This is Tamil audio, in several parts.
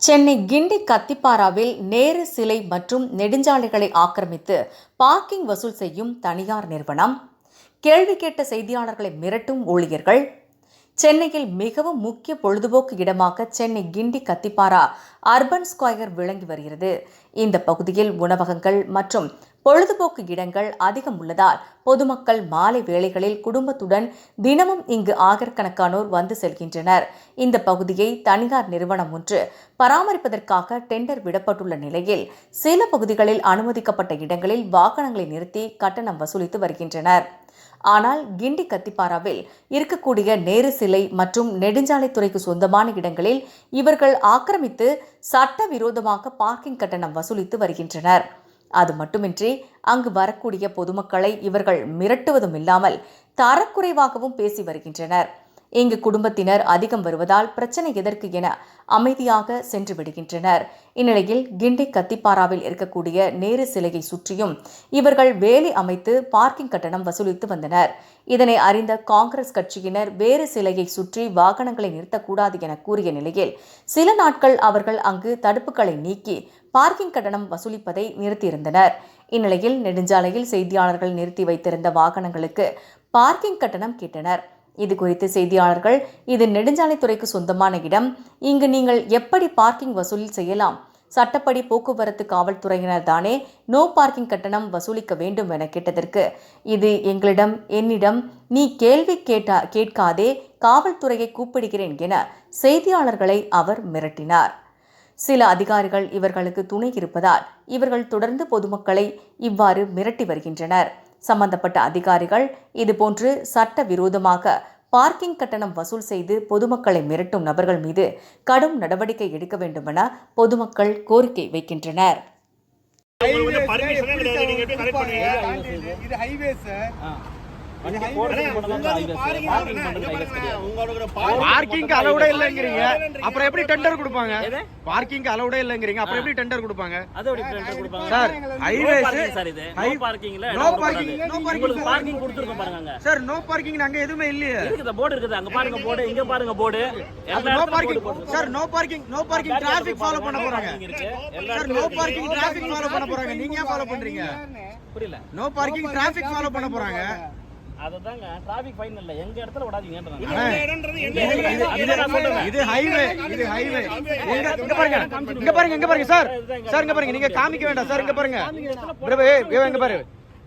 சென்னை கிண்டி கத்திப்பாராவில் நேரு சிலை மற்றும் நெடுஞ்சாலைகளை ஆக்கிரமித்து பார்க்கிங் வசூல் செய்யும் தனியார் நிறுவனம். கேள்வி கேட்ட செய்தியாளர்களை மிரட்டும் ஊழியர்கள். சென்னையில் மிகவும் முக்கிய பொழுதுபோக்கு இடமாக சென்னை கிண்டி கத்திப்பாரா அர்பன் ஸ்கொயர் விளங்கி வருகிறது. இந்த பகுதியில் உணவகங்கள் மற்றும் பொழுதுபோக்கு இடங்கள் அதிகம் உள்ளதால் பொதுமக்கள் மாலை வேளைகளில் குடும்பத்துடன் தினமும் இங்கு ஆயிரக்கணக்கானோர் வந்து செல்கின்றனர். இந்த பகுதியை தனியார் நிறுவனம் ஒன்று பராமரிப்பதற்காக டெண்டர் விடப்பட்டுள்ள நிலையில் சில பகுதிகளில் அனுமதிக்கப்பட்ட இடங்களில் வாகனங்களை நிறுத்தி கட்டணம் வசூலித்து வருகின்றனர். ஆனால் கிண்டி கத்திப்பாராவில் இருக்கக்கூடிய நேரு சிலை மற்றும் நெடுஞ்சாலைத்துறைக்கு சொந்தமான இடங்களில் இவர்கள் ஆக்கிரமித்து சட்டவிரோதமாக பார்க்கிங் கட்டணம் வசூலித்து வருகின்றனர். அது மட்டுமின்றி அங்கு வரக்கூடிய பொதுமக்களை இவர்கள் மிரட்டுவதும் இல்லாமல் தரக்குறைவாகவும் பேசி வருகின்றனர். இங்கு குடும்பத்தினர் அதிகம் வருவதால் பிரச்சனை எதற்கு என அமைதியாக சென்று விடுகின்றனர். இந்நிலையில் கிண்டி கத்திப்பாராவில் இருக்கக்கூடிய நேரு சிலையை சுற்றியும் இவர்கள் வேலி அமைத்து பார்க்கிங் கட்டணம் வசூலித்து வந்தனர். இதனை அறிந்த காங்கிரஸ் கட்சியினர் வேறு சிலையை சுற்றி வாகனங்களை நிறுத்தக்கூடாது என கூறிய நிலையில் சில நாட்கள் அவர்கள் அங்கு தடுப்புகளை நீக்கி பார்க்கிங் கட்டணம் வசூலிப்பதை நிறுத்தியிருந்தனர். இந்நிலையில் நெடுஞ்சாலையில் செய்தியாளர்கள் நிறுத்தி வைத்திருந்த வாகனங்களுக்கு பார்க்கிங் கட்டணம் கேட்டனர். இது குறித்து செய்தியாளர்கள் இது நெடுஞ்சாலைத்துறைக்கு சொந்தமான இடம். இங்கு நீங்கள் எப்படி பார்க்கிங் வசூல் செய்யலாம்? சட்டப்படி போக்குவரத்து காவல்துறையினர் தானே நோ பார்க்கிங் கட்டணம் வசூலிக்க வேண்டும் என கேட்டதற்கு இது எங்களிடம் என்னிடம் நீ கேள்வி கேட்டா கேட்காதே காவல்துறையை கூப்பிடுகிறேன் என செய்தியாளர்களை அவர் மிரட்டினார். சில அதிகாரிகள் இவர்களுக்கு துணை இருப்பதால் இவர்கள் தொடர்ந்து பொதுமக்களை இவ்வாறு மிரட்டி வருகின்றனர். சம்பந்தப்பட்ட அதிகாரிகள் இதுபோன்று சட்ட விரோதமாக பார்க்கிங் கட்டணம் வசூல் செய்து பொதுமக்களை மிரட்டும் நபர்கள் மீது கடும் நடவடிக்கை எடுக்க வேண்டுமென பொதுமக்கள் கோரிக்கை வைக்கின்றனர் இது ஹைவே சார் பார்க்கிங் அலௌடே இல்லங்கறீங்க. அப்புறம் எப்படி டெண்டர் கொடுப்பாங்க? பார்க்கிங் அலௌடே இல்லங்கறீங்க. அப்புறம் எப்படி டெண்டர் கொடுப்பாங்க? சார் ஹைவேஸ் சார் இது. நோ பார்க்கிங்ல parking. உங்களுக்கு sir. பார்க்கிங் கொடுத்துருக்கோம் பாருங்க சார் நோ பார்க்கிங் அங்க எதுவுமே இல்லையே. இருக்குது போர்டு இருக்குது. அங்க பாருங்க போர்டு இங்க பாருங்க board no parking sir no parking no parking traffic follow பண்ண போறாங்க. Sir no parking traffic follow பண்ண போறாங்க. நீங்க ஏன் ஃபாலோ பண்றீங்க? புரியல. நோ பார்க்கிங் டிராஃபிக் ஃபாலோ பண்ண போறாங்க. அததாங்க டிராபிக் ஃபைன் இல்ல. எங்க இடத்துல இது- ஹைவே இது ஹைவே இங்க இங்க பாருங்க. இங்க பாருங்க இங்க பாருங்க சார் சார் இங்க பாருங்க. நீங்க காமிக்க வேண்டாம் சார் இங்க பாருங்க. பிரபு இங்க பாரு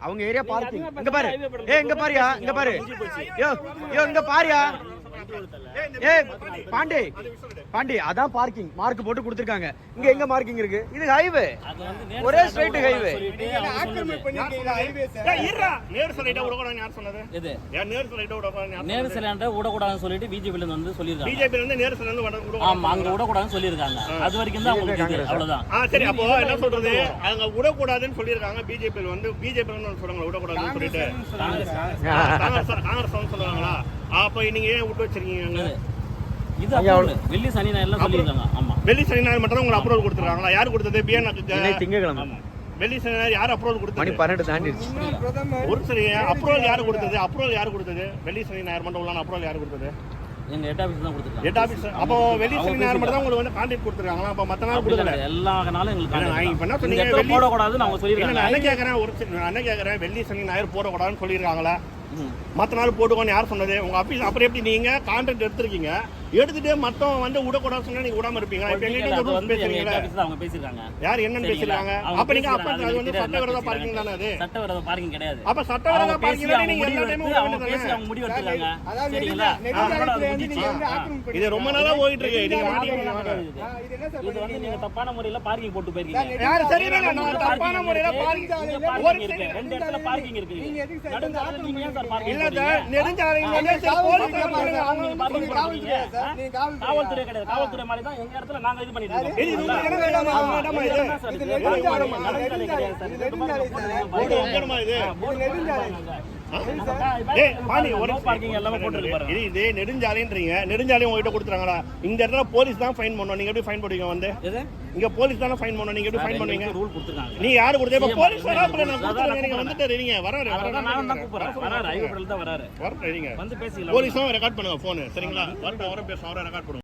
அவங்க ஏரியா பார்க்கிங் இங்க பாரு. ஏ இங்க பாரியா இங்க பாரு. யோ யோ இங்க பாரியா. பாண்டி. பாண்டி அதான் பார்க்கிங் மார்க் போட்டு கொடுத்துருக்காங்க. இங்க எங்க மார்க்கிங் இருக்கு? இது ஹைவே வந்து ஒரே. ஏய், இருடா. நேரு சொல்லிட்டா விடக்கூடாதுன்னு யார் சொன்னது? இது ஏன் நேரு சொல்லிட்டா இருந்து வந்து சொல்லியிருக்காங்க. ல இருந்து நேரு சொல்லிட்டு விட- விடக்கூடாதுன்னு ஆமா அங்க விடக்கூடாதுன்னு சொல்லியிருக்காங்க. அது வரைக்கும் தான் உங்களுக்கு இது. அவ்வளவுதான். சரி அப்போ என்ன சொல்றது? அங்க விடக்கூடாதுன்னு சொல்லியிருக்காங்க பிஜேபி வந்து. பிஜேபி வந்து சொல்றாங்க விடக்கூடாதுன்னு சொல்லிட்டு. காங்கிரஸ். காங்கிரஸ் வந்து சொல்றாங்களா அப்ப நீங்க ஏன் விட்டு வச்சிருக்கீங்க? இது. வெள்ளி சனி ஞாயிறுலாம் சொல்லியிருக்காங்க ஆமா. வெள்ளி சனி ஞாயிறு மட்டும் உங்களுக்கு அப்ரூவல் கொடுத்துருக்காங்களா? யார் கொடுத்தது? பிஎன் திங்கக்கிழமை. வெள்ளி சனி ஞாயிறு யார் அப்ரூவல் மணி கொடுத்தது பன்னெண்டு தாண்டிடுச்சு. ஒரு சரி அப்ரூவல் யார் கொடுத்தது? அப்ரூவல் யார் கொடுத்தது? வெள்ளி சனி ஞாயிறு மட்டும் உள்ள அப்ரூவல் யார் கொடுத்தது? எங்க ஹெட் ஆபீஸ் தான் கொடுத்துருக்காங்க. ஹெட் ஆபீஸ் அப்போ வெள்ளி சனி ஞாயிறு மட்டும் தான் உங்களுக்கு வந்து கான்ட்ராக்ட் கொடுத்துருக்காங்களா? அப்ப மத்த நாள் கொடுக்கல. எல்லா நாளும் எங்களுக்கு இல்ல, நான் இப்ப என்ன சொன்னீங்க, போடக்கூடாதுன்னு அவங்க சொல்லியிருக்காங்க. நான் என்ன கேக்குறேன் ஒரு நான் என்ன கேக்குறேன். வெள்ளி சனி ஞாயிறு போடக்கூடாதுன்னு சொல்லியிருக்காங்களா? ம். மத்த நாள் போட்டுக்கோன்னு யார் சொன்னது உங்க ஆபீஸ் அப்புறம் எப்படி நீங்க கான்ட்ராக்ட் எடுத்திருக்கீங்க எடுத்துட்டு மத்தவங்க வந்து விடக்கூடாதுன்னு சொன்னா நீங்க விடாம இருப்பீங்களா இப்ப எங்க ரூல்ஸ் பேசுறீங்களா அவங்க பேசியிருக்காங்க யார் என்னன்னு? பேசுறாங்க அப்ப நீங்க அப்ப அது வந்து சட்டவிரோத. பார்க்கிங் தானே அது சட்டவிரோத பார்க்கிங் கிடையாது அப்ப சட்டவிரோத பார்க்கிங் நீங்க முடிவு எல்லா டைமும் அவங்க பேசி? அவங்க முடிவு அதாவது. நீங்க. ஆக்கிரமிப்பு இது ரொம்ப நாளா போயிட்டு இருக்கு நீங்க மாட்டிக்கிறீங்க வாங்க. இது வந்து நீங்க தப்பான முறையில பார்க்கிங் போட்டு போயிருக்கீங்க யாரு சரி இல்ல, நான் தப்பான முறையில பார்க்கிங் ஒரு. ரெண்டு இடத்துல பார்க்கிங் இருக்கு நீங்க ஏன் சார் பார்க்கிங் இல்ல? சார் போடுறீங்க காவல்துறை கிடையாது காவல்துறை மாதிரி தான் எங்க இடத்துல நாங்க இது பண்ணிட்டு இருக்கோம். நடுஞ்சாலை கிடையாது சார். இது நெடுஞ்சாலைன்றீங்க. நெடுஞ்சாலை உங்ககிட்ட கொடுத்துறாங்களா இந்த இடத்துல போலீஸ் தான் ஃபைன் பண்ணுவோம் நீங்க எப்படி ஃபைன் போடுவீங்க வந்து? இங்க போலீஸ் தானே ஃபைன் பண்ணுவோம் நீங்க எப்படி ஃபைன் பண்ணுவீங்க? ரூல் கொடுத்துருக்காங்க. நீ யாரு கொடுத்தா இப்ப போலீஸ் வரா அதான் நான் கொடுத்துறேன். நீங்க வந்துட்டு நீங்க வராரு அதான் நான் தான் வராரு கூப்பிடுறேன் வராரு. ஐவப்படல தான் வராரு. வரட்டும் நீங்க. வந்து பேசிக்கலாம். போலீஸும் ரெக்கார்ட் பண்ணுங்க போன் சரிங்களா? வரட்டும் அவரை பேச அவரை ரெக்கார்ட் பண்ணுங்க